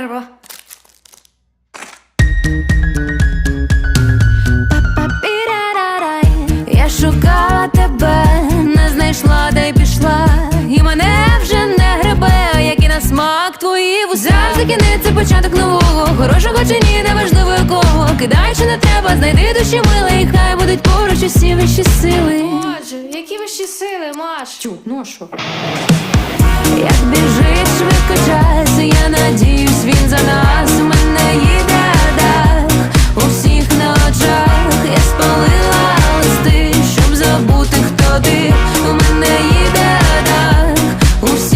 перво. Я шукала тебе, не знайшла, де й пішла, і мене вже не гребе, як і на смак твої вуса. Завжди кінець початок нового, хорошого чи ні, неважливо якого. Кидай, чи не треба, знайди душі милий, і хай будуть поруч усі вищі сили. Боже, які вищі сили, Маш? Тю, ну а що?